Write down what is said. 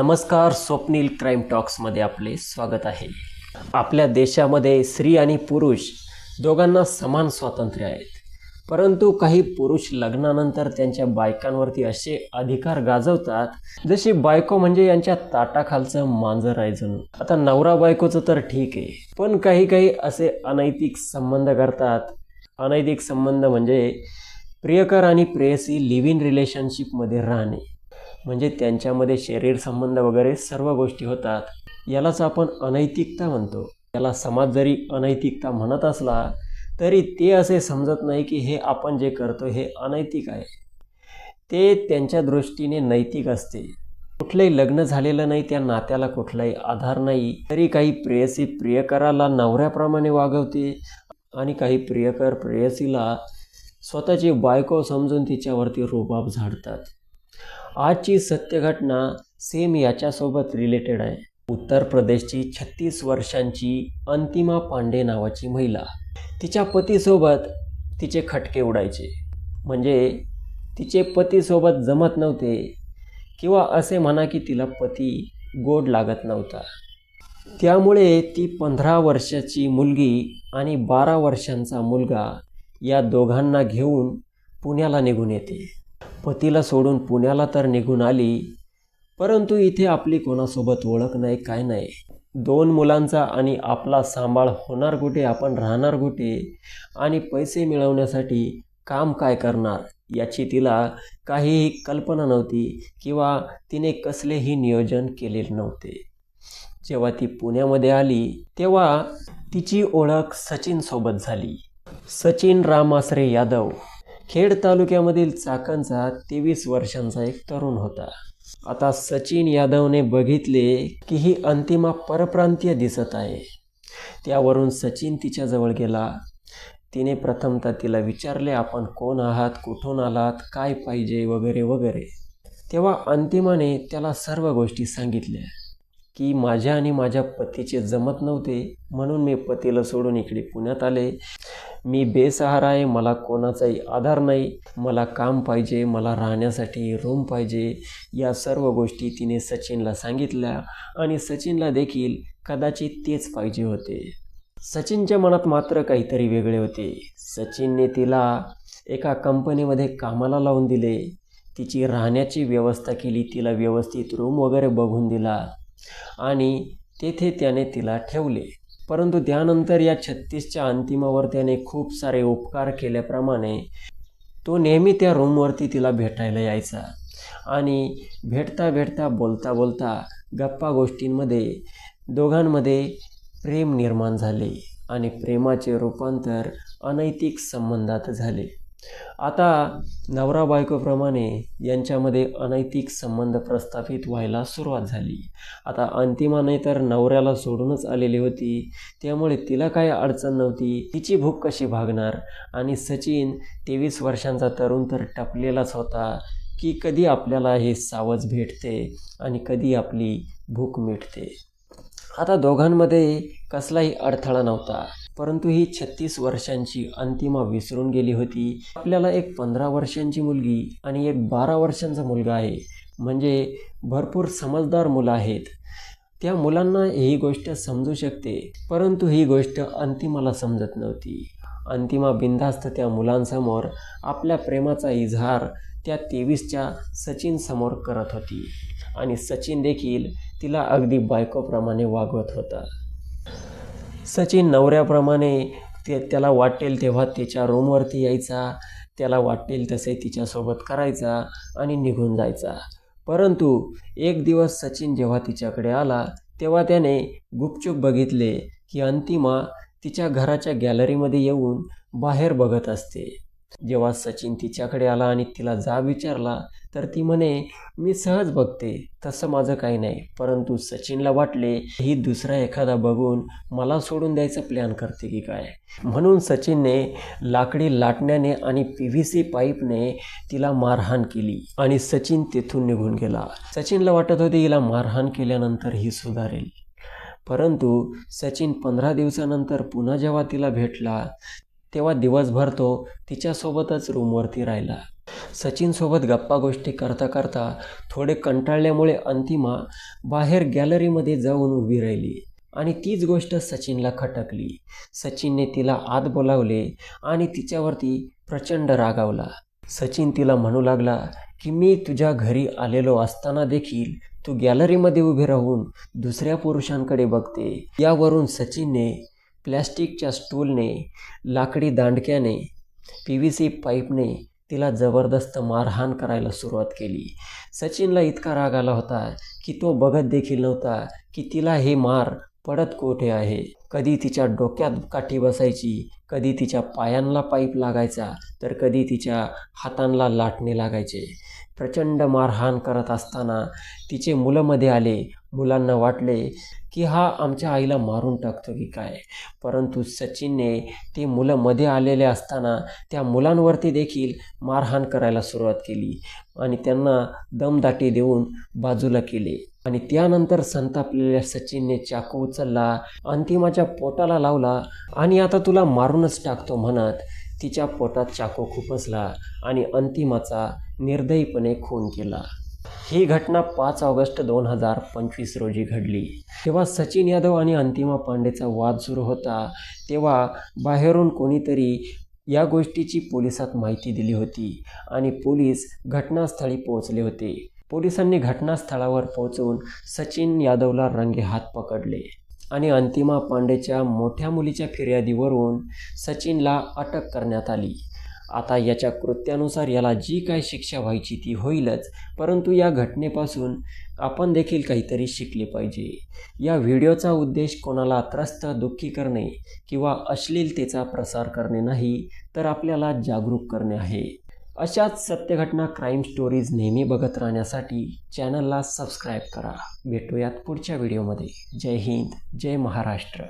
नमस्कार स्वप्नील क्राईम टॉक्समध्ये आपले स्वागत आहे. आपल्या देशामध्ये स्त्री आणि पुरुष दोघांना समान स्वातंत्र्य आहेत. परंतु काही पुरुष लग्नानंतर त्यांच्या बायकांवरती असे अधिकार गाजवतात जशी बायको म्हणजे यांच्या ताटाखालचं मांजर आहे जणू. आता नवरा बायकोचं तर ठीक आहे पण काही काही असे अनैतिक संबंध करतात अनैतिक संबंध म्हणजे प्रियकर आणि प्रेयसी लिव्ह इन रिलेशनशिपमध्ये राहणे. म्हणजे त्यांच्यामध्ये शरीर संबंध वगैरे सर्व गोष्टी होतात. यालाच आपण अनैतिकता म्हणतो. याला समाज जरी अनैतिकता म्हणत असला तरी ते असे समजत नाही की हे आपण जे करतो हे अनैतिक आहे. ते त्यांच्या दृष्टीने नैतिक असते. कुठलंही लग्न झालेलं नाही त्या नात्याला कुठलाही आधार नाही तरी काही प्रेयसी प्रियकराला नवऱ्याप्रमाणे वागवते आणि काही प्रियकर प्रेयसीला स्वतःची बायको समजून तिच्यावरती रोबाब झाडतात. आजची सत्य घटना सेम याच्यासोबत रिलेटेड आहे. उत्तर प्रदेशची छत्तीस वर्षांची अंतिमा पांडे नावाची महिला. तिच्या पतीसोबत तिचे खटके उडायचे. म्हणजे तिचे पतीसोबत जमत नव्हते किंवा असे म्हणा की तिला पती गोड लागत नव्हता. त्यामुळे ती पंधरा वर्षाची मुलगी आणि बारा वर्षांचा मुलगा या दोघांना घेऊन पुण्याला निघून येते. पतीला सोडून पुण्याला तर निघून आली परंतु इथे आपली कोणासोबत ओळख नाही काय नाही. दोन मुलांचा आणि आपला सांभाळ होणार कुठे आपण राहणार कुठे आणि पैसे मिळवण्यासाठी काम काय करणार याची तिला काहीही कल्पना नव्हती किंवा तिने कसलेही नियोजन केलेले नव्हते. जेव्हा ती पुण्यामध्ये आली तेव्हा तिची ओळख सचिनसोबत झाली. सचिन रामासरे यादव. खेड तालुक्यामधील चाकणचा तेवीस वर्षांचा एक तरुण होता. आता सचिन यादवने बघितले की ही अंतिमा परप्रांतीय दिसत आहे. त्यावरून सचिन तिच्याजवळ गेला. तिने प्रथमतः तिला विचारले आपण कोण आहात? कुठून आलात? काय पाहिजे? वगैरे वगैरे. तेव्हा अंतिमाने त्याला सर्व गोष्टी सांगितल्या की माझ्या आणि माझ्या पतीचे जमत नव्हते म्हणून मी पतीला सोडून इकडे पुण्यात आले. मी बेसहारा आहे मला कोणाचाही आधार नाही. मला काम पाहिजे मला राहण्यासाठी रूम पाहिजे. या सर्व गोष्टी तिने सचिनला सांगितल्या आणि सचिनला देखील कदाचित तेच पाहिजे होते. सचिनच्या मनात मात्र काहीतरी वेगळे होते. सचिनने तिला एका कंपनीमध्ये कामाला लावून दिले. तिची राहण्याची व्यवस्था केली तिला व्यवस्थित रूम वगैरे बघून दिला आणि तेथे त्याने तिला ठेवले. परंतु त्यानंतर या छत्तीसच्या अंतिमावर त्याने खूप सारे उपकार केल्याप्रमाणे तो नेहमी त्या रूमवरती तिला भेटायला यायचा. आणि भेटता भेटता बोलता बोलता गप्पा गोष्टींमध्ये दोघांमध्ये प्रेम निर्माण झाले आणि प्रेमाचे रूपांतर अनैतिक संबंधात झाले. आता नवरा बायकोप्रमाणे यांच्यामध्ये अनैतिक संबंध प्रस्थापित व्हायला सुरुवात झाली. आता अंतिमाने तर नवऱ्याला सोडूनच आलेली होती. त्यामुळे तिला काय अडचण नव्हती. तिची भूक कशी भागणार? आणि सचिन तेवीस वर्षांचा तरुण तर टपलेलाच होता. की कधी आपल्याला हे सावज भेटते आणि कधी आपली भूक मिटते. आता दोघांमध्ये कसलाही अडथळा नव्हता. परंतु ही छत्तीस वर्षांची अंतिमा विसरून गेली होती. आपल्याला एक पंधरा वर्षांची मुलगी आणि एक बारा वर्षांचा मुलगा आहे. म्हणजे भरपूर समजदार मुलं आहेत. त्या मुलांना ही गोष्ट समजू शकते. परंतु ही गोष्ट अंतिमाला समजत नव्हती. अंतिमा बिनधास्त त्या मुलांसमोर आपल्या प्रेमाचा इजहार त्या तेवीसच्या सचिनसमोर करत होती. आणि सचिन देखील तिला अगदी बायकोप्रमाणे वागवत होता. सचिन नवऱ्याप्रमाणे ते त्याला वाटेल तेव्हा तिच्या रूमवरती यायचा त्याला वाटेल तसे तिच्यासोबत करायचा आणि निघून जायचा. परंतु एक दिवस सचिन जेव्हा तिच्याकडे आला तेव्हा त्याने गुपचूप बघितले की अंतिमा तिच्या घराच्या गॅलरीमध्ये येऊन बाहेर बघत असते. जेव्हा सचिन तिच्याकडे आला आणि तिला जा विचारला तर ती म्हणे मी सहज बघते तसं माझं काही नाही. परंतु सचिनला वाटले ही दुसरा एखादा बघून मला सोडून द्यायचा प्लॅन करते की काय? म्हणून सचिनने लाकडी लाटण्याने आणि पी व्ही सी पाईपने तिला मारहाण केली आणि सचिन तेथून निघून गेला. सचिनला वाटत होते हिला मारहाण केल्यानंतर ही सुधारेल. परंतु सचिन पंधरा दिवसानंतर पुन्हा जेव्हा तिला भेटला तेव्हा दिवसभर तो तिच्यासोबतच रूमवरती राहिला. सचिनसोबत गप्पा गोष्टी करता करता थोडे कंटाळल्यामुळे अंतिमा बाहेर गॅलरीमध्ये जाऊन उभी राहिली आणि तीच गोष्ट सचिनला खटकली. सचिनने तिला आत बोलावले आणि तिच्यावरती प्रचंड रागावला. सचिन तिला म्हणू लागला की मी तुझ्या घरी आलेलो असताना देखील तू गॅलरीमध्ये उभे राहून दुसऱ्या पुरुषांकडे बघते. यावरून सचिनने प्लॅस्टिकच्या स्टूलने लाकडी दांडक्याने पी व्ही सी पाईपने तिला जबरदस्त मारहाण करायला सुरुवात केली. सचिनला इतका राग आला होता की तो बघत देखील नव्हता की तिला हे मार पडत कोठे आहे. कधी तिच्या डोक्यात काठी बसायची कधी तिच्या पायांना पाईप लागायचा तर कधी तिच्या हातांना लाटणे लागायचे. प्रचंड मारहाण करत असताना तिचे मुलं मध्ये आले मुलांना वाटले की हा आमच्या आईला मारून टाकतो की काय. परंतु सचिनने ते मुलं मध्ये आलेले असताना त्या मुलांवरती देखील मारहाण करायला सुरुवात केली आणि त्यांना दमदाटी देऊन बाजूला केले. आणि त्यानंतर संतापलेल्या सचिनने चाकू उचलला अंतिमाच्या पोटाला लावला आणि आता तुला मारूनच टाकतो म्हणत तिच्या पोटात चाकू खुपसला आणि अंतिमाचा निर्दयीपणे खून केला. ही घटना पाच ऑगस्ट दोन हजार पंचवीस रोजी घडली. तेव्हा सचिन यादव आणि अंतिमा पांडेचा वाद सुरू होता. तेव्हा बाहेरून कोणीतरी या गोष्टीची पोलिसात माहिती दिली होती आणि पोलीस घटनास्थळी पोहोचले होते. पोलिसांनी घटनास्थळावर पोहोचून सचिन यादवला रंगे हात पकडले आणि अंतिमा पांडेच्या मोठ्या मुलीच्या फिर्यादीवरून सचिनला अटक करण्यात आली. आता याच्या कृत्यानुसार याला जी काय शिक्षा व्हायची ती होईलच परंतु या घटनेपासून आपण देखील काहीतरी शिकले पाहिजे. या व्हिडिओचा उद्देश कोणाला त्रस्त दुःखी करणे किंवा अश्लीलतेचा प्रसार करणे नाही तर आपल्याला जागरूक करणे आहे. अशाच सत्यघटना क्राईम स्टोरीज नेहमी बघत राहण्यासाठी चॅनलला सबस्क्राईब करा. भेटूयात पुढच्या व्हिडिओमध्ये. जय हिंद जय महाराष्ट्र.